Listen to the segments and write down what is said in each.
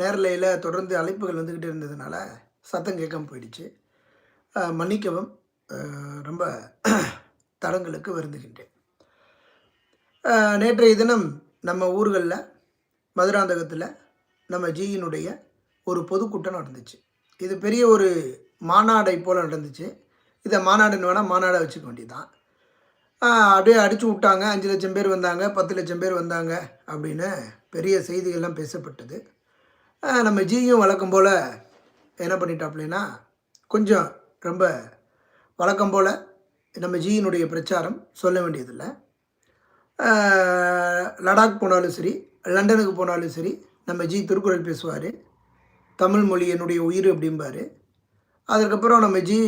நேரலையில் தொடர்ந்து அழைப்புகள் வந்துக்கிட்டு இருந்ததுனால சத்தம் கேட்காம போயிடுச்சு. மன்னிக்கவும் ரொம்ப தடங்களுக்கு வருந்துகின்றேன். நேற்றைய தினம் நம்ம ஊர்களில் மதுராந்தகத்தில் நம்ம ஜியினுடைய ஒரு பொதுக்கூட்டம் நடந்துச்சு. இது பெரிய ஒரு மாநாடை போல் நடந்துச்சு. இதை மாநாடுன்னு வேணால் மாநாடை வச்சுக்க வேண்டியதுதான். அப்படியே அடித்து விட்டாங்க. அஞ்சு லட்சம் பேர் வந்தாங்க பத்து லட்சம் பேர் வந்தாங்க அப்படின்னு பெரிய செய்திகள்லாம் பேசப்பட்டது. நம்ம ஜியும் வழக்கம் போல் என்ன பண்ணிட்டாப்லேன்னா கொஞ்சம் ரொம்ப வழக்கம் போல் நம்ம ஜியினுடைய பிரச்சாரம் சொல்ல வேண்டியதில்லை. லடாக் போனாலும் சரி லண்டனுக்கு போனாலும் சரி நம்ம ஜி திருக்குறள் பேசுவார் தமிழ் மொழி என்னுடைய உயிர் அப்படிம்பார். அதுக்கப்புறம் நம்ம ஜி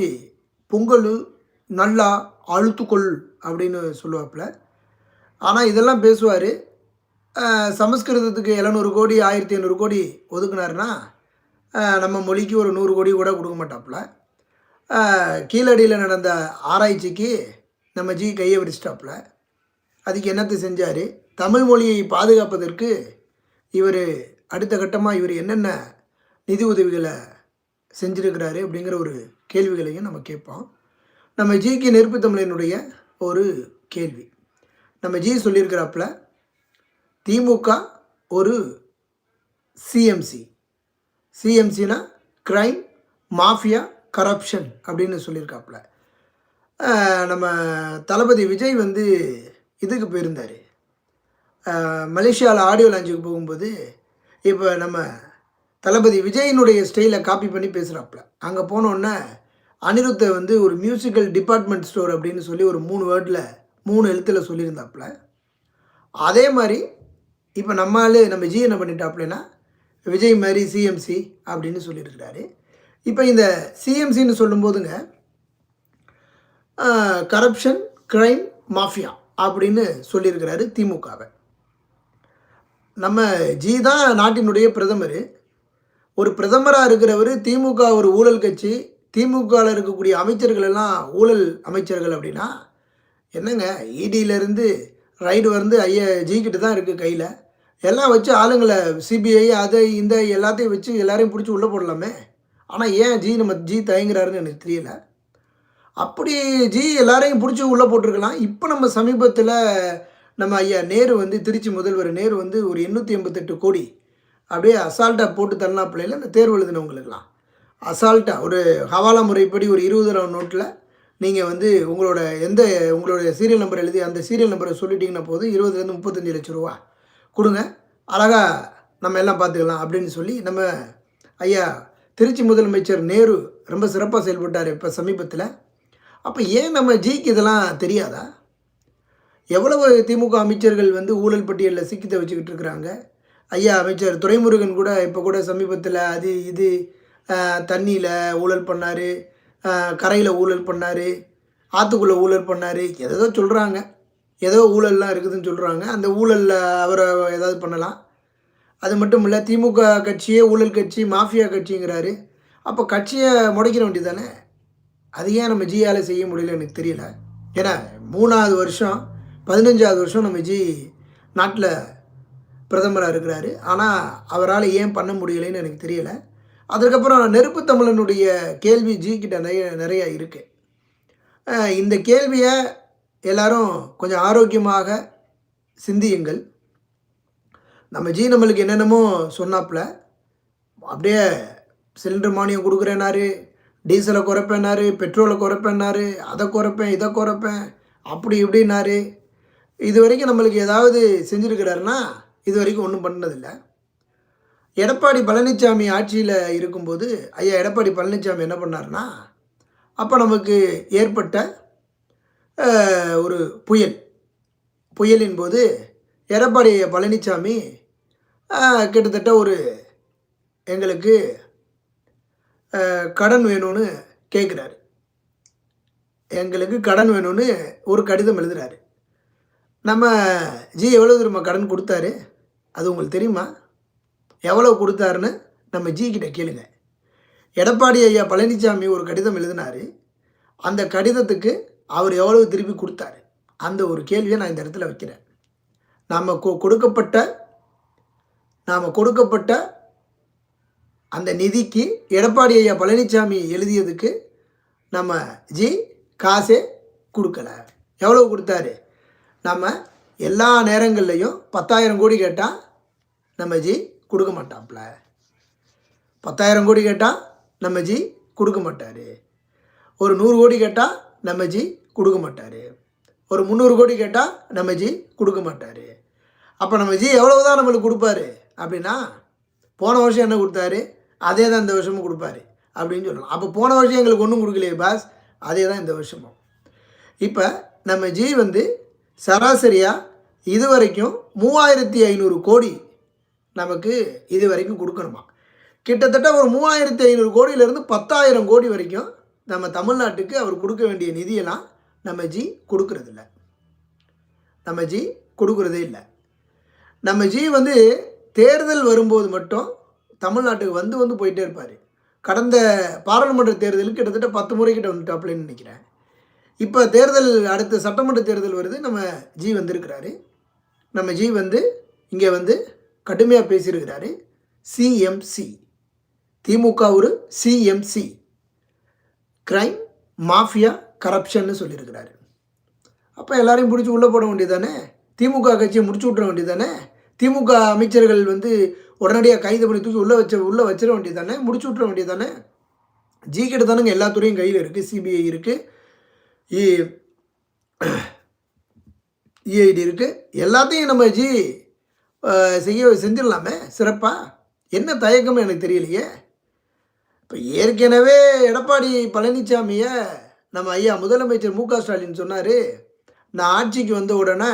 பொங்கல் நல்லா அழுத்துக்கொள் அப்படின்னு சொல்லுவாப்புல. ஆனால் இதெல்லாம் பேசுவார் சமஸ்கிருதத்துக்கு எழுநூறு கோடி ஆயிரத்தி ஐநூறு கோடி ஒதுக்குனாருன்னா நம்ம மொழிக்கு ஒரு நூறு கோடி கூட கொடுக்க மாட்டாப்புல. கீழடியில் நடந்த ஆராய்ச்சிக்கு நம்ம ஜி கையை விரிச்சிட்டாப்புல. அதுக்கு என்னத்தை செஞ்சார்? தமிழ் மொழியை பாதுகாப்பதற்கு இவர் அடுத்த கட்டமாக இவர் என்னென்ன நிதி உதவிகளை செஞ்சிருக்கிறாரு அப்படிங்கிற ஒரு கேள்விகளையும் நம்ம கேட்போம். நம்ம ஜிக்கு நெருப்பு தமிழனுடைய ஒரு கேள்வி. நம்ம ஜி சொல்லியிருக்கிறாப்புல திமுக ஒரு சிஎம்சி சிஎம்சினா க்ரைம் மாஃபியா கரப்ஷன் அப்படின்னு சொல்லியிருக்காப்புல. நம்ம தளபதி விஜய் வந்து இதுக்கு போயிருந்தார். மலேசியாவில் ஆடியோ லாஞ்சுக்கு போகும்போது இப்போ நம்ம தளபதி விஜயினுடைய ஸ்டைலை காப்பி பண்ணி பேசுகிறாப்புல அங்கே போனோன்னே அனிருத்தை வந்து ஒரு மியூசிக்கல் டிபார்ட்மெண்ட் ஸ்டோர் அப்படின்னு சொல்லி ஒரு மூணு வேர்டில் மூணு எழுத்தில் சொல்லியிருந்தாப்புல. அதே மாதிரி இப்போ நம்மால் நம்ம ஜி என்ன பண்ணிட்டாப்புலனா விஜய் மாதிரி சிஎம்சி அப்படின்னு சொல்லியிருக்கிறாரு. இப்போ இந்த சிஎம்சின்னு சொல்லும்போதுங்க கரப்ஷன் க்ரைம் மாஃபியா அப்படின்னு சொல்லியிருக்கிறாரு திமுகவை. நம்ம ஜி தான் நாட்டினுடைய பிரதமர். ஒரு பிரதமராக இருக்கிறவர் திமுக ஒரு ஊழல் கட்சி திமுகவில் இருக்கக்கூடிய அமைச்சர்கள் எல்லாம் ஊழல் அமைச்சர்கள் அப்படின்னா என்னங்க இடியிலேருந்து ரைடு வந்து ஐயா ஜி தான் இருக்குது கையில். எல்லாம் வச்சு ஆளுங்களை சிபிஐ அதை இந்த எல்லாத்தையும் வச்சு எல்லாரையும் பிடிச்சி உள்ளே போடலாமே. ஆனால் ஏன் ஜி நம்ம ஜி தயங்குறாருன்னு எனக்கு தெரியல. அப்படி ஜி எல்லாரையும் பிடிச்சி உள்ளே போட்டிருக்கலாம். இப்போ நம்ம சமீபத்தில் நம்ம ஐயா நேரு வந்து திருச்சி முதல்வர் நேரு வந்து ஒரு எண்ணூற்றி எண்பத்தெட்டு கோடி அப்படியே அசால்ட்டாக போட்டு தரலாம் பிள்ளைல இந்த தேர்வு எழுதினவங்களுக்கெல்லாம்? அசால்ட்டாக ஒரு ஹவாலா முறைப்படி ஒரு இருபது ரூபா நோட்டில் நீங்கள் வந்து உங்களோட எந்த உங்களுடைய சீரியல் நம்பர் எழுதி அந்த சீரியல் நம்பரை சொல்லிட்டீங்கன்னா போதும் இருபதுலேருந்து முப்பத்தஞ்சு லட்ச ரூபா. கொடுங்க. அழகாக நம்ம எல்லாம் பார்த்துக்கலாம் அப்படின்னு சொல்லி நம்ம ஐயா திருச்சி முதலமைச்சர் நேரு ரொம்ப சிறப்பாக செயல்பட்டார் இப்போ சமீபத்தில். அப்போ ஏன் நம்ம ஜிக்கு இதெல்லாம் தெரியாதா? எவ்வளவு திமுக அமைச்சர்கள் வந்து ஊழல் பட்டியலில் சிக்கித்த வச்சுக்கிட்டு இருக்கிறாங்க. ஐயா அமைச்சர் துரைமுருகன் கூட இப்போ கூட சமீபத்தில் அது இது தண்ணியில் ஊழல் பண்ணார். கரையில் ஊழல் பண்ணார் ஆற்றுக்குள்ளே ஊழல் பண்ணார் எதோ சொல்கிறாங்க ஏதோ ஊழல்லாம் இருக்குதுன்னு சொல்கிறாங்க அந்த ஊழலில் அவரை ஏதாவது பண்ணலாம். அது மட்டும் இல்லை திமுக கட்சியே ஊழல் கட்சி மாஃபியா கட்சிங்கிறாரு. அப்போ கட்சியை முடைக்கிற வேண்டியதானே அது ஏன் நம்ம ஜியால் செய்ய முடியல எனக்கு தெரியல. ஏன்னா மூணாவது வருஷம் பதினஞ்சாவது வருஷம் நம்ம ஜி நாட்டில் பிரதமராக இருக்கிறாரு. ஆனால் அவரால் ஏன் பண்ண முடியலைன்னு எனக்கு தெரியல. அதுக்கப்புறம் நெருப்பு தமிழனுடைய கேள்வி ஜி கிட்ட நிறைய நிறையா இருக்குது இந்த கேள்வியை எல்லாரும் கொஞ்சம் ஆரோக்கியமாக சிந்தியுங்கள். நம்ம ஜி நம்மளுக்கு என்னென்னமோ சொன்னாப்புல. அப்படியே சிலிண்டர் மானியம் கொடுக்குறேனாரு டீசலை குறைப்பேனாரு பெட்ரோலை குறைப்பேனாரு அதை குறைப்பேன் இதை குறைப்பேன் அப்படி இப்படின்னாரு. இது வரைக்கும் நம்மளுக்கு ஏதாவது செஞ்சுருக்கிறாருன்னா இது வரைக்கும் ஒன்றும் பண்ணதில்லை. எடப்பாடி பழனிசாமி ஆட்சியில் இருக்கும்போது ஐயா எடப்பாடி பழனிசாமி என்ன பண்ணாருன்னா அப்போ நமக்கு ஏற்பட்ட ஒரு புயல். புயலின் போது எடப்பாடி பழனிசாமி கிட்டத்தட்ட ஒரு எங்களுக்கு கடன் வேணும்னு கேட்குறாரு எங்களுக்கு கடன் வேணும்னு ஒரு கடிதம் எழுதுறாரு. நம்ம ஜி எவ்வளோ திரும்ப கடன் கொடுத்தாரு? அது உங்களுக்கு தெரியுமா? எவ்வளோ கொடுத்தாருன்னு நம்ம ஜி கிட்ட கேளுங்க. எடப்பாடி ஐயா பழனிசாமி ஒரு கடிதம் எழுதினார். அந்த கடிதத்துக்கு அவர் எவ்வளவு திருப்பி கொடுத்தாரு? அந்த ஒரு கேள்வியை நான் இந்த இடத்துல வைக்கிறேன். நாம் கொ கொடுக்கப்பட்ட நாம் கொடுக்கப்பட்ட அந்த நிதிக்கு எடப்பாடி ஐயா பழனிசாமி எழுதியதுக்கு நம்ம ஜி காசே கொடுக்கல. எவ்வளோ கொடுத்தாரு? நம்ம எல்லா நேரங்கள்லையும் பத்தாயிரம் கோடி கேட்டால் நம்ம ஜி கொடுக்க மாட்டாப்புல. பத்தாயிரம் கோடி கேட்டால் நம்ம ஜி கொடுக்க மாட்டார். ஒரு நூறு கோடி கேட்டால் நம்ம ஜி கொடுக்க மாட்டார். ஒரு முந்நூறு கோடி கேட்டால் நம்ம ஜி கொடுக்க மாட்டார். அப்போ நம்ம ஜி எவ்வளவு தான் நம்மளுக்கு கொடுப்பாரு அப்படின்னா போன வருஷம் என்ன கொடுத்தாரு? அதே தான் இந்த வருஷமும் கொடுப்பாரு அப்படின்னு சொல்லலாம். அப்போ போன வருஷம் எங்களுக்கு ஒன்றும் கொடுக்கலையே பாஸ். அதே தான் இந்த வருஷமும். இப்போ நம்ம ஜி வந்து சராசரியாக இது வரைக்கும் மூவாயிரத்தி ஐநூறு கோடி நமக்கு இது வரைக்கும் கொடுக்கணுமா? கிட்டத்தட்ட ஒரு மூவாயிரத்தி ஐநூறு கோடியிலேருந்து பத்தாயிரம் கோடி வரைக்கும் நம்ம தமிழ்நாட்டுக்கு அவர் கொடுக்க வேண்டிய நிதியெல்லாம் நம்ம ஜி கொடுக்கறதில்ல. நம்ம ஜி கொடுக்குறதே இல்லை. நம்ம ஜி வந்து தேர்தல் வரும்போது மட்டும் தமிழ்நாட்டுக்கு வந்து வந்து போயிட்டே இருப்பார். கடந்த பாராளுமன்ற தேர்தலுக்கு கிட்டத்தட்ட பத்து முறை கிட்ட வந்துட்டாப்லன்னு நினைக்கிறேன். இப்போ தேர்தல் அடுத்த சட்டமன்ற தேர்தல் வருது நம்ம ஜி வந்திருக்கிறாரு. நம்ம ஜி வந்து இங்கே வந்து கடுமையாக பேசியிருக்கிறாரு. சிஎம்சி திமுக ஒரு சிஎம்சி கிரைம் மாஃபியா கரப்ஷன்னு சொல்லியிருக்கிறாரு. அப்போ எல்லாரையும் பிடிச்சி உள்ளே போட வேண்டியதானே திமுக கட்சியை முடிச்சு விட்ற வேண்டியதானே திமுக அமைச்சர்கள் வந்து உடனடியாக கைது பண்ணி தூக்கி உள்ளே வச்ச உள்ளே வச்சிட வேண்டியதானே முடிச்சு விட்ற வேண்டியதானே ஜி கிட்ட தானுங்க எல்லா துறையும் கையில் இருக்குது சிபிஐ இருக்குது இஐடி e, இருக்குது எல்லாத்தையும் நம்ம ஜி செய்ய செஞ்சிடலாமே? சிறப்பாக என்ன தயக்கம்னு எனக்கு தெரியலையே. இப்போ ஏற்கனவே எடப்பாடி பழனிசாமியை நம்ம ஐயா முதலமைச்சர் மு க ஸ்டாலின் சொன்னார் நான் ஆட்சிக்கு வந்த உடனே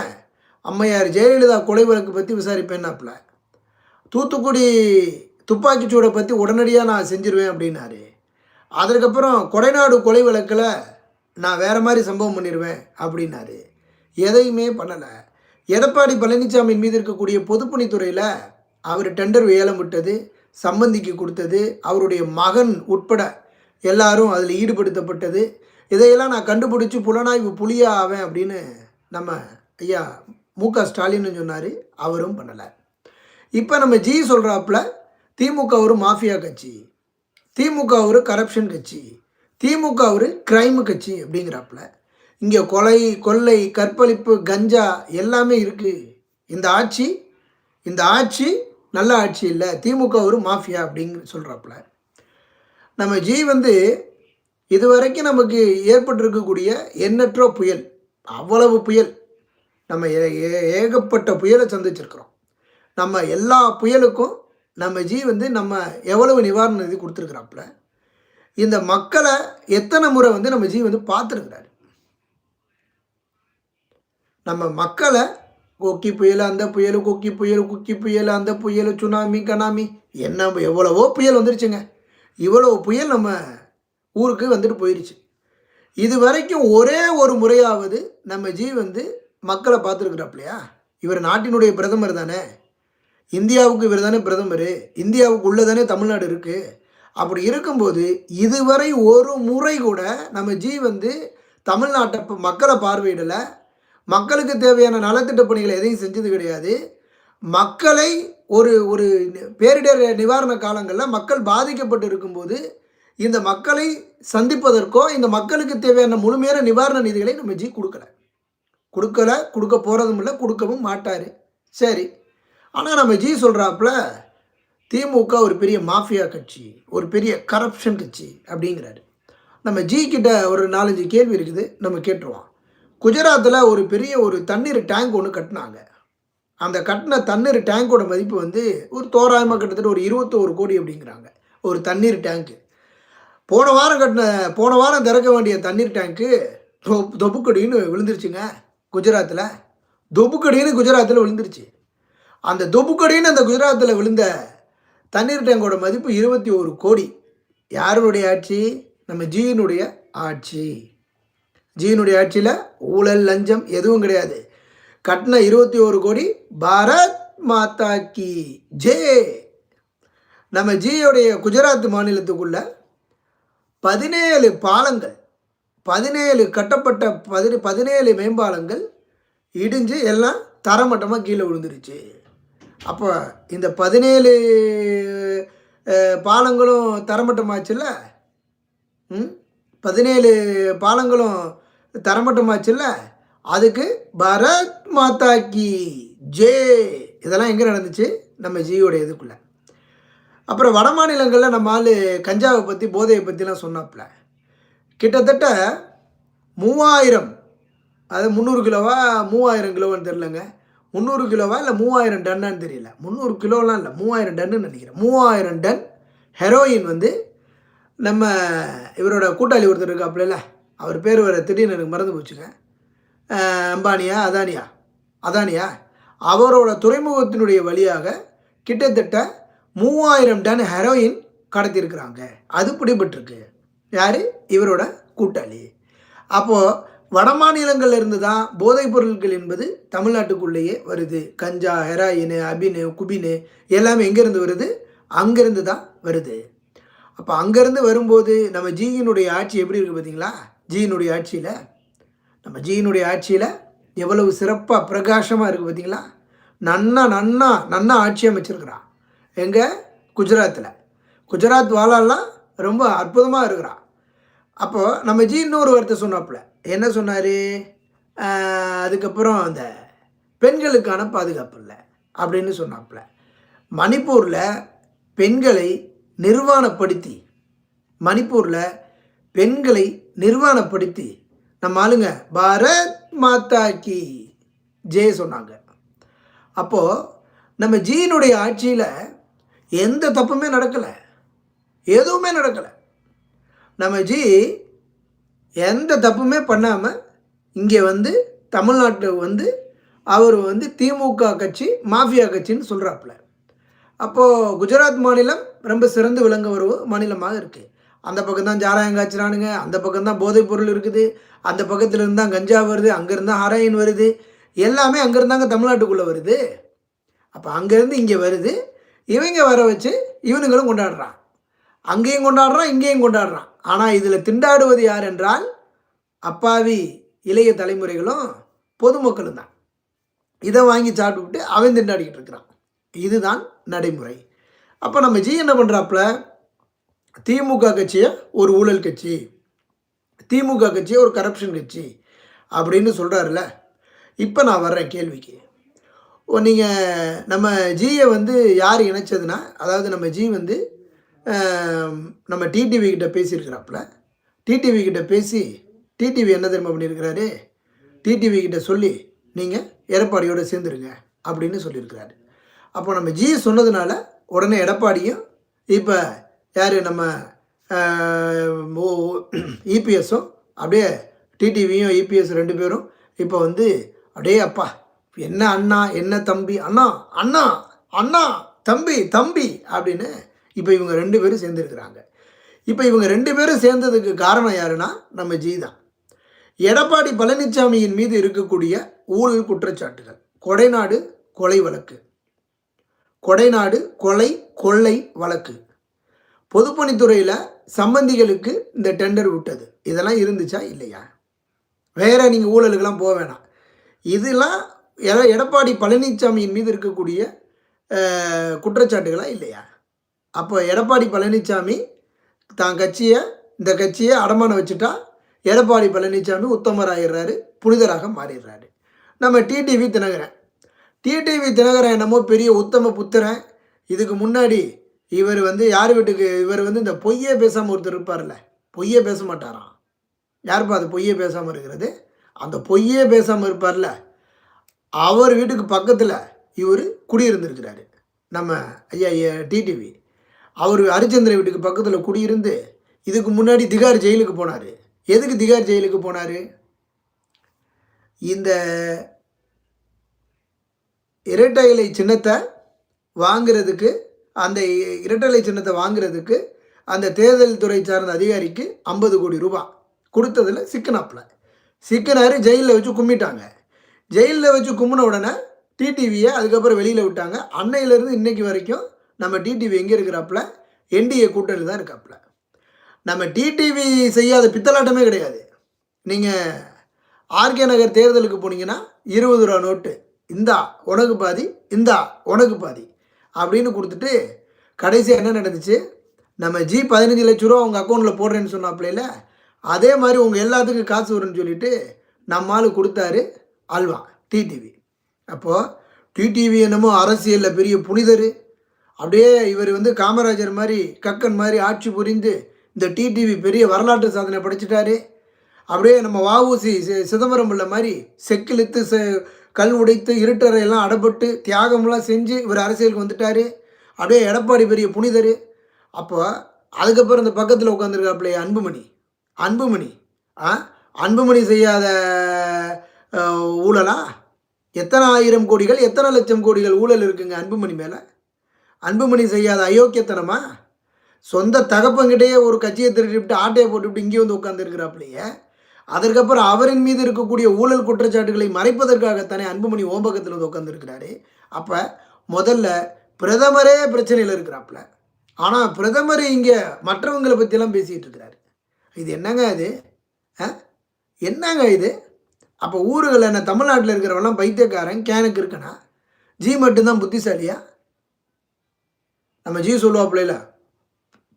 அம்மையார் ஜெயலலிதா கொலை வழக்கு பற்றி விசாரிப்பேன்னாப்புல தூத்துக்குடி துப்பாக்கிச்சூடை பற்றி உடனடியாக நான் செஞ்சிருவேன் அப்படின்னாரு. அதற்கப்புறம் கொடைநாடு கொலை வழக்கில் நான் வேறு மாதிரி சம்பவம் பண்ணிடுவேன் அப்படின்னாரு. எதையுமே பண்ணலை. எடப்பாடி பழனிசாமி மீது இருக்கக்கூடிய பொதுப்பணித்துறையில் அவர் டெண்டர் ஏலம் விட்டது சம்பந்திக்கு கொடுத்தது அவருடைய மகன் உட்பட எல்லாரும் அதில் ஈடுபடுத்தப்பட்டது. இதையெல்லாம் நான் கண்டுபிடிச்சி புலனாய்வு புலியா ஆவேன் அப்படின்னு நம்ம ஐயா மு க ஸ்டாலின்னு சொன்னார் அவரும் பண்ணலை. இப்போ நம்ம ஜி சொல்கிறாப்புல திமுக ஒரு மாஃபியா கட்சி திமுக ஒரு கரப்ஷன் கட்சி திமுக ஒரு கிரைம் கட்சி அப்படிங்கிறாப்புல. இங்கே கொலை கொள்ளை கற்பழிப்பு கஞ்சா எல்லாமே இருக்குது இந்த ஆட்சி இந்த ஆட்சி நல்ல ஆட்சி இல்லை. திமுக ஒரு மாஃபியா அப்படின்னு சொல்கிறாப்புல நம்ம ஜி வந்து இதுவரைக்கும் நமக்கு ஏற்பட்டிருக்கக்கூடிய எண்ணற்ற புயல் அவ்வளவு புயல். நம்ம ஏ- ஏ- ஏகப்பட்ட புயலை சந்திச்சிருக்கிறோம். நம்ம எல்லா புயலுக்கும் நம்ம ஜி வந்து நம்ம எவ்வளவு நிவாரண நிதி கொடுத்துருக்குறாப்புல. இந்த மக்களை எத்தனை முறை வந்து நம்ம ஜி வந்து பார்த்துருக்குறாரு? நம்ம மக்களை கொக்கி புயல் அந்த புயல் கொக்கி புயல் குக்கி புயல் அந்த புயல் சுனாமி கனாமி என்ன எவ்வளவோ புயல் வந்துருச்சுங்க. இவ்வளோ புயல் நம்ம ஊருக்கு வந்துட்டு போயிடுச்சு இது வரைக்கும் ஒரே ஒரு முறையாவது நம்ம ஜி வந்து மக்களை பார்த்துருக்குறாப்லையா? இவர் நாட்டினுடைய பிரதமர் தானே. இந்தியாவுக்கு இவர் தானே பிரதமர். இந்தியாவுக்கு உள்ளே தானே தமிழ்நாடு இருக்குது அப்படி இருக்கும்போது இதுவரை ஒரு முறை கூட நம்ம ஜி வந்து தமிழ்நாட்டை மக்களை பார்வையிடலை. மக்களுக்கு தேவையான நலத்திட்ட பணிகளை எதையும் செஞ்சது கிடையாது. மக்களை ஒரு ஒரு பேரிடர் நிவாரண காலங்களில் மக்கள் பாதிக்கப்பட்டு இருக்கும்போது இந்த மக்களை சந்திப்பதற்கோ இந்த மக்களுக்கு தேவையான முழுமையான நிவாரண நிதிகளை நம்ம ஜி கொடுக்கல. கொடுக்கல கொடுக்க போகிறதும் இல்லை கொடுக்கவும் மாட்டார். சரி. ஆனால் நம்ம ஜி சொல்கிறாப்புல திமுக ஒரு பெரிய மாஃபியா கட்சி ஒரு பெரிய கரப்ஷன் கட்சி அப்படிங்கிறாரு. நம்ம ஜி கிட்ட ஒரு நாலஞ்சு கேள்வி இருக்குது நம்ம கேட்டுருவோம். குஜராத்தில் ஒரு பெரிய ஒரு தண்ணீர் டேங்க் ஒன்று கட்டினாங்க. அந்த கட்டின தண்ணீர் டேங்கோட மதிப்பு வந்து ஒரு தோராயமாக கிட்டத்தட்ட ஒரு இருபத்தோரு கோடி அப்படிங்கிறாங்க. ஒரு தண்ணீர் டேங்க்கு போன வாரம் கட்டின போன வாரம் திறக்க வேண்டிய தண்ணீர் டேங்க்கு தொ- தொப்புக்கடின்னு விழுந்துருச்சுங்க குஜராத்தில் தொப்புக்கடின்னு குஜராத்தில் விழுந்துருச்சு. அந்த தொப்புக்கடின்னு அந்த குஜராத்தில் விழுந்த தண்ணீர் டேங்கோட மதிப்பு இருபத்தி ஒரு கோடி. யாருடைய ஆட்சி? நம்ம ஜியினுடைய ஆட்சி. ஜியினுடைய ஆட்சியில் ஊழல் லஞ்சம் எதுவும் கிடையாது. கட்டின இருபத்தி ஒரு கோடி பாரத் மாதா கி ஜே. நம்ம ஜியோடைய குஜராத் மாநிலத்துக்குள்ள பதினேழு பாலங்கள் பதினேழு கட்டப்பட்ட பதினே பதினேழு மேம்பாலங்கள் இடிஞ்சு எல்லாம் தரமட்டமாக கீழே விழுந்துருச்சு. அப்போ இந்த பதினேழு பாலங்களும் தரமட்டமாச்சுல்ல? ம்? பதினேழு பாலங்களும் தரமட்டமாச்சுல்ல? அதுக்கு பரத் மாதா கி ஜே. இதெல்லாம் எங்கே நடந்துச்சு? நம்ம ஜியோடைய இதுக்குள்ள. அப்புறம் வட மாநிலங்களில் நம்ம ஆள் கஞ்சாவை பற்றி போதையை பற்றிலாம் சொன்னாப்புல. கிட்டத்தட்ட மூவாயிரம் அது முந்நூறு கிலோவா மூவாயிரம் கிலோவான்னு தெரிலங்க முந்நூறு கிலோவா இல்லை மூவாயிரம் டன்னான்னு தெரியல. முந்நூறு கிலோலாம் இல்லை மூவாயிரம் டன்னு நினைக்கிறேன். மூவாயிரம் டன் ஹெரோயின் வந்து நம்ம இவரோட கூட்டாளி ஒருத்தர் இருக்காப்புல அவர் பேர் வர திடீர்னு எனக்கு மறந்து போச்சுங்க. அம்பானியா அதானியா? அதானியா? அவரோட துறைமுகத்தினுடைய வழியாக கிட்டத்தட்ட மூவாயிரம் டன் ஹெரோயின் கடத்தியிருக்கிறாங்க. அது பிடிபட்டிருக்கு. யார்? இவரோட கூட்டாளி. அப்போது வட மாநிலங்கள்ல இருந்து தான் போதைப் பொருட்கள் என்பது தமிழ்நாட்டுக்குள்ளேயே வருது. கஞ்சா ஹெராயின் அபினு குபினு எல்லாமே எங்கேருந்து வருது? அங்கேருந்து தான் வருது. அப்போ அங்கேருந்து வரும்போது நம்ம ஜியினுடைய ஆட்சி எப்படி இருக்குது பார்த்தீங்களா? ஜீனுடைய ஆட்சியில் நம்ம ஜீனுடைய ஆட்சியில் எவ்வளவு சிறப்பாக பிரகாசமாக இருக்குது பார்த்தீங்களா நன்னா நன்னா நன்னா ஆட்சி அமைச்சிருக்கிறான் எங்கே? குஜராத்தில் குஜராத் வாழாலாம் ரொம்ப அற்புதமாக இருக்கிறான் அப்போது நம்ம ஜி இன்னொரு வார்த்தை சொன்னாப்புல. என்ன சொன்னார்? அதுக்கப்புறம் அந்த பெண்களுக்கான பாதுகாப்பு இல்லை அப்படின்னு சொன்னாப்புல. மணிப்பூரில் பெண்களை நிர்வாணப்படுத்தி மணிப்பூரில் பெண்களை நிர்வாணப்படுத்தி நம்ம ஆளுங்க பாரத் மாதா கி ஜெய சொன்னாங்க. அப்போது நம்ம ஜீனுடைய ஆட்சியில் எந்த தப்புமே நடக்கலை. எதுவுமே நடக்கலை. நம்ம ஜி எந்த தப்புமே பண்ணாமல் இங்கே வந்து தமிழ்நாட்டில் வந்து அவர் வந்து திமுக கட்சி மாஃபியா கட்சின்னு சொல்கிறாப்புல அப்போது குஜராத் மாநிலம் ரொம்ப சிறந்து விளங்க ஒரு மாநிலமாக இருக்குது அந்த பக்கம் தான் ஜாராயம் காய்ச்சிறானுங்க அந்த பக்கம் தான் போதைப் பொருள் இருக்குது. அந்த பக்கத்தில் இருந்தால் தான் கஞ்சா வருது. அங்கேருந்து ஹராயின் வருது. எல்லாமே அங்கேருந்தாங்க தமிழ்நாட்டுக்குள்ளே வருது. அப்போ அங்கேருந்து இங்கே வருது. இவங்க வர வச்சு இவனுங்களும் கொண்டாடுறான். அங்கேயும் கொண்டாடுறான் இங்கேயும் கொண்டாடுறான். ஆனால் இதில் திண்டாடுவது யார் என்றால் அப்பாவி இளைய தலைமுறைகளும் பொதுமக்களும் தான். இதை வாங்கி சாப்பிட்டுவிட்டு அவன் திண்டாடிக்கிட்டு இருக்கிறான். இதுதான் நடைமுறை. அப்போ நம்ம ஜி என்ன பண்ணுறாப்புல திமுக கட்சியை ஒரு ஊழல் கட்சி. திமுக கட்சியை ஒரு கரப்ஷன் கட்சி அப்படின்னு சொல்கிறாருல இப்போ நான் வர்றேன் கேள்விக்கு. ஓ நீங்கள் நம்ம ஜியை வந்து யார் இணைச்சதுன்னா அதாவது நம்ம ஜி வந்து நம்ம டிடிவி கிட்ட பேசியிருக்கிறாப்புல. டிடிவி கிட்ட பேசி டிடிவி என்ன தெரியுமா பண்ணியிருக்கிறாரு? டிடிவி கிட்ட சொல்லி நீங்கள் எடப்பாடியோடு சேர்ந்துருங்க அப்படின்னு சொல்லியிருக்கிறாரு. அப்போ நம்ம ஜி சொன்னதுனால உடனே எடப்பாடியும் இப்போ யார் நம்ம இபிஎஸும் அப்படியே டிடிவியும் இபிஎஸ் ரெண்டு பேரும் இப்போ வந்து அப்படியே அப்பா என்ன அண்ணா என்ன தம்பி அண்ணா அண்ணா அண்ணா தம்பி தம்பி அப்படின்னு இப்போ இவங்க ரெண்டு பேரும் சேர்ந்துருக்கிறாங்க. இப்போ இவங்க ரெண்டு பேரும் சேர்ந்ததுக்கு காரணம் யாருன்னா நம்ம ஜி தான். எடப்பாடி பழனிசாமியின் மீது இருக்கக்கூடிய ஊழல் குற்றச்சாட்டுகள். கொடைநாடு கொலை வழக்கு. கொடைநாடு கொலை கொள்ளை வழக்கு. பொதுப்பணித்துறையில் சம்பந்திகளுக்கு இந்த டெண்டர் விட்டது. இதெல்லாம் இருந்துச்சா? இல்லையா? வேற நீங்கள் ஊழலுக்கெல்லாம் போக வேணாம். இதெல்லாம் எடப்பாடி பழனிசாமியின் மீது இருக்கக்கூடிய குற்றச்சாட்டுகளாக இல்லையா? அப்போ எடப்பாடி பழனிசாமி தான் கட்சியை இந்த கட்சியை அடமானம் வச்சுட்டா எடப்பாடி பழனிசாமி உத்தமராயிடுறாரு புனிதராக மாறிடுறாரு. நம்ம டிடிவி தினகரன். டிடிவி தினகரன் என்னமோ பெரிய உத்தம புத்திரன். இதுக்கு முன்னாடி இவர் வந்து யார் வீட்டுக்கு இவர் வந்து இந்த பொய்யே பேசாமல் ஒருத்தர் இருப்பார்ல பொய்யே பேச மாட்டாராம் யாருப்பா அது பொய்யே பேசாமல் இருக்கிறது? அந்த பொய்யே பேசாமல் இருப்பார்ல அவர் வீட்டுக்கு பக்கத்தில் இவர் குடியிருந்திருக்கிறாரு. நம்ம ஐயா டிடிவி அவர் ஹரிச்சந்திர வீட்டுக்கு பக்கத்தில் குடியிருந்து இதுக்கு முன்னாடி திகார் ஜெயிலுக்கு போனார். எதுக்கு திகார் ஜெயிலுக்கு போனார்? இந்த இரட்டை இலை சின்னத்தை வாங்குறதுக்கு அந்த இ- சின்னத்தை வாங்குறதுக்கு அந்த தேர்தல் துறை சார்ந்த அதிகாரிக்கு ஐம்பது கோடி ரூபாய் கொடுத்ததில் சிக்கனாப்புல. சிக்கனார் ஜெயிலில் வச்சு கும்பிட்டாங்க ஜெயிலில் வச்சு கும்பின உடனே டிடிவியை அதுக்கப்புறம் வெளியில் விட்டாங்க. அன்னையிலேருந்து இன்னைக்கு வரைக்கும் நம்ம டிடிவி எங்கே இருக்கிறாப்புல? என்டிஏ கூட்டணி தான் இருக்காப்புல. நம்ம டிடிவி செய்யாத பித்தலாட்டமே கிடையாது. நீங்கள் ஆர்கே நகர் தேர்தலுக்கு போனீங்கன்னா இருபது ரூபா நோட்டு. இந்தா உனக்கு பாதி இந்தா உனக்கு பாதி. அப்படின்னு கொடுத்துட்டு கடைசியாக என்ன நடந்துச்சு? நம்ம ஜி பதினஞ்சு லட்ச ரூபா உங்கள் அக்கௌண்ட்டில் போடுறேன்னு சொன்னாப்லையில அதே மாதிரி உங்கள் எல்லாத்துக்கும் காசு வரும்னு சொல்லிட்டு நம்ம கொடுத்தாரு அல்வா டிடிவி அப்போது டிடிவி என்னமோ அரசியலில் பெரிய புனிதர். அப்படியே இவர் வந்து காமராஜர் மாதிரி கக்கன் மாதிரி ஆட்சி புரிந்து இந்த டிடிவி பெரிய வரலாற்று சாதனை படைச்சிட்டாரு. அப்படியே நம்ம வஉசி சி- சிதம்பரம் பிள்ளை மாதிரி செக்கிலித்து செ கல் உடைத்து இருட்டறையெல்லாம் அடப்பட்டு தியாகம்லாம் செஞ்சு இவர் அரசியலுக்கு வந்துட்டார். அப்படியே எடப்பாடி பெரிய புனிதர். அப்போ அதுக்கப்புறம் இந்த பக்கத்தில் உட்காந்துருக்காப்புலே அன்புமணி. அன்புமணி ஆ? அன்புமணி செய்யாத ஊழலா? எத்தனை ஆயிரம் கோடிகள் எத்தனை லட்சம் கோடிகள் ஊழல் இருக்குங்க அன்புமணி மேலே? அன்புமணி செய்யாத அயோக்கியத்தனமா? சொந்த தகப்பங்கிட்டேயே ஒரு கட்சியை திருடிவிட்டு ஆட்டையை போட்டுவிட்டு இங்கே வந்து உட்காந்துருக்கிறாப்புலையே அதற்கப்புறம் அவரின் மீது இருக்கக்கூடிய ஊழல் குற்றச்சாட்டுகளை மறைப்பதற்காகத்தானே அன்புமணி ஓம்பகத்தில் வந்து உட்காந்துருக்கிறாரு அப்போ முதல்ல பிரதமரே பிரச்சனையில் இருக்கிறாப்புல. ஆனால் பிரதமர் இங்கே மற்றவங்களை பற்றியெல்லாம் பேசிகிட்டு இருக்கிறாரு. இது என்னங்க இது? ஆ? என்னங்க இது? அப்போ ஊருகளில் என்ன தமிழ்நாட்டில் இருக்கிறவெல்லாம் பைத்தியக்காரன் கேனுக்கு இருக்கனா? ஜி மட்டும்தான் புத்திசாலியா? நம்ம ஜி சொல்லுவாப்புல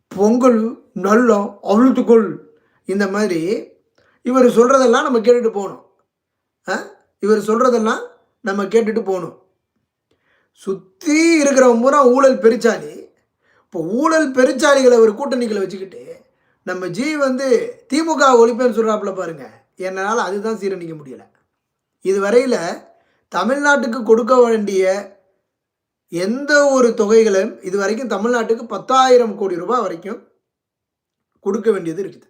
பொங்கல் நல்லம் அவிழ்த்துக்கொள் இந்த மாதிரி இவர் சொல்கிறதெல்லாம் நம்ம கேட்டுட்டு போகணும். இவர் சொல்கிறதெல்லாம் நம்ம கேட்டுட்டு போகணும். சுற்றி இருக்கிறவன் பூரா ஊழல் பெருச்சாலி இப்போ ஊழல் பெருச்சாலிகளை ஒரு கூட்டணிகளை வச்சுக்கிட்டு நம்ம ஜி வந்து திமுக ஒழிப்பேன்னு சொல்கிறாப்புல பாருங்கள் என்னால் அதுதான் சீரணிக்க முடியலை. இதுவரையில் தமிழ்நாட்டுக்கு கொடுக்க வேண்டிய எந்த ஒரு தொகைகளும் இது வரைக்கும் தமிழ்நாட்டுக்கு பத்தாயிரம் கோடி ரூபாய் வரைக்கும் கொடுக்க வேண்டியது இருக்குது.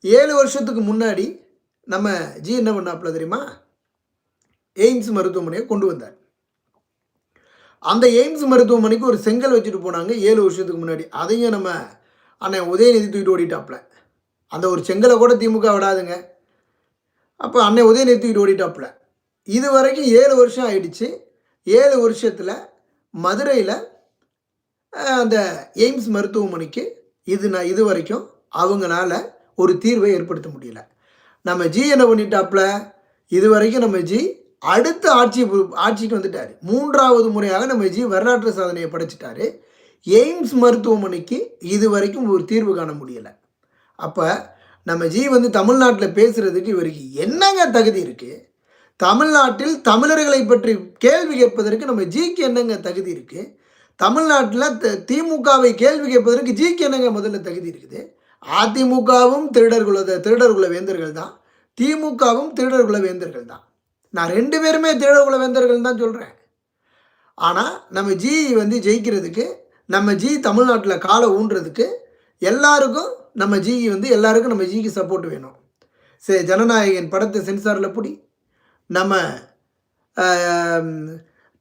ஏழு வருஷத்துக்கு முன்னாடி நம்ம ஜி என்ன பண்ணாப்புல தெரியுமா? எய்ம்ஸ் மருத்துவமனையை கொண்டு வந்தார். அந்த எய்ம்ஸ் மருத்துவமனைக்கு ஒரு செங்கல் வச்சுட்டு போனாங்க ஏழு வருஷத்துக்கு முன்னாடி. அதையும் நம்ம அண்ணன் உதயநிதி தூக்கிட்டு ஓடிட்டாப்புல. அந்த ஒரு செங்கலை கூட திமுக விடாதுங்க. அப்போ அன்னை உதயநிதி தூக்கிட்டு ஓடிட்டாப்புல. இது வரைக்கும் ஏழு வருஷம் ஆயிடுச்சு. ஏழு வருஷத்தில் மதுரையில் அந்த எய்ம்ஸ் மருத்துவமனைக்கு இது நான் இது வரைக்கும் அவங்களால ஒரு தீர்வை ஏற்படுத்த முடியல. நம்ம ஜி என்ன பண்ணிட்டாப்புல இது வரைக்கும் நம்ம ஜி அடுத்த ஆட்சி ஆட்சிக்கு வந்துட்டார். மூன்றாவது முறையாக நம்ம ஜி வரலாற்று சாதனையை படைச்சிட்டாரு. எய்ம்ஸ் மருத்துவமனைக்கு இது வரைக்கும் ஒரு தீர்வு காண முடியலை. அப்போ நம்ம ஜி வந்து தமிழ்நாட்டில் பேசுகிறதுக்கு இவருக்கு என்னங்க தகுதி இருக்குது தமிழ்நாட்டில் தமிழர்களை பற்றி கேள்வி கேட்பதற்கு நம்ம ஜிக்கு என்னங்க தகுதி இருக்குது தமிழ்நாட்டில் த- திமுகவை கேள்வி கேட்பதற்கு ஜிக்கு என்னங்க முதல்ல தகுதி இருக்குது? அதிமுகவும் திருடர்குல திருடர்குல வேந்தர்கள் தான். திமுகவும் திருடர்குல வேந்தர்கள் தான். நான் ரெண்டு பேருமே திருடர்குல வேந்தர்கள் தான் சொல்கிறேன் ஆனால் நம்ம ஜி வந்து ஜெயிக்கிறதுக்கு நம்ம ஜி தமிழ்நாட்டில் காலை ஊன்றதுக்கு எல்லாருக்கும் நம்ம ஜி வந்து எல்லாருக்கும் நம்ம ஜிக்கு சப்போர்ட் வேணும். சரி ஜனநாயகன் படத்தை சென்சாரில் பிடி. நம்ம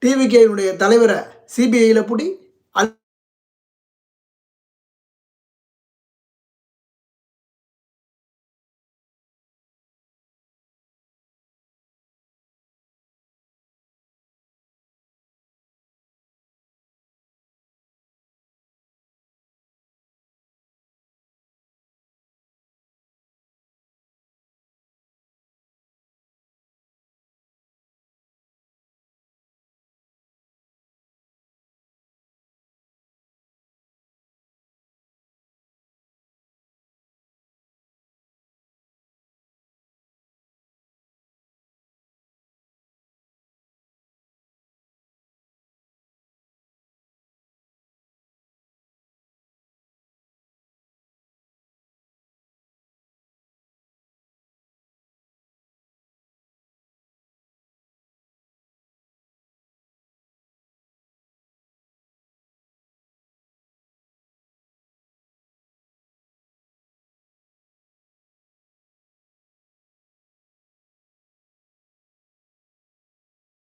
டிவிகேனுடைய தலைவரை சிபிஐயில் பிடி.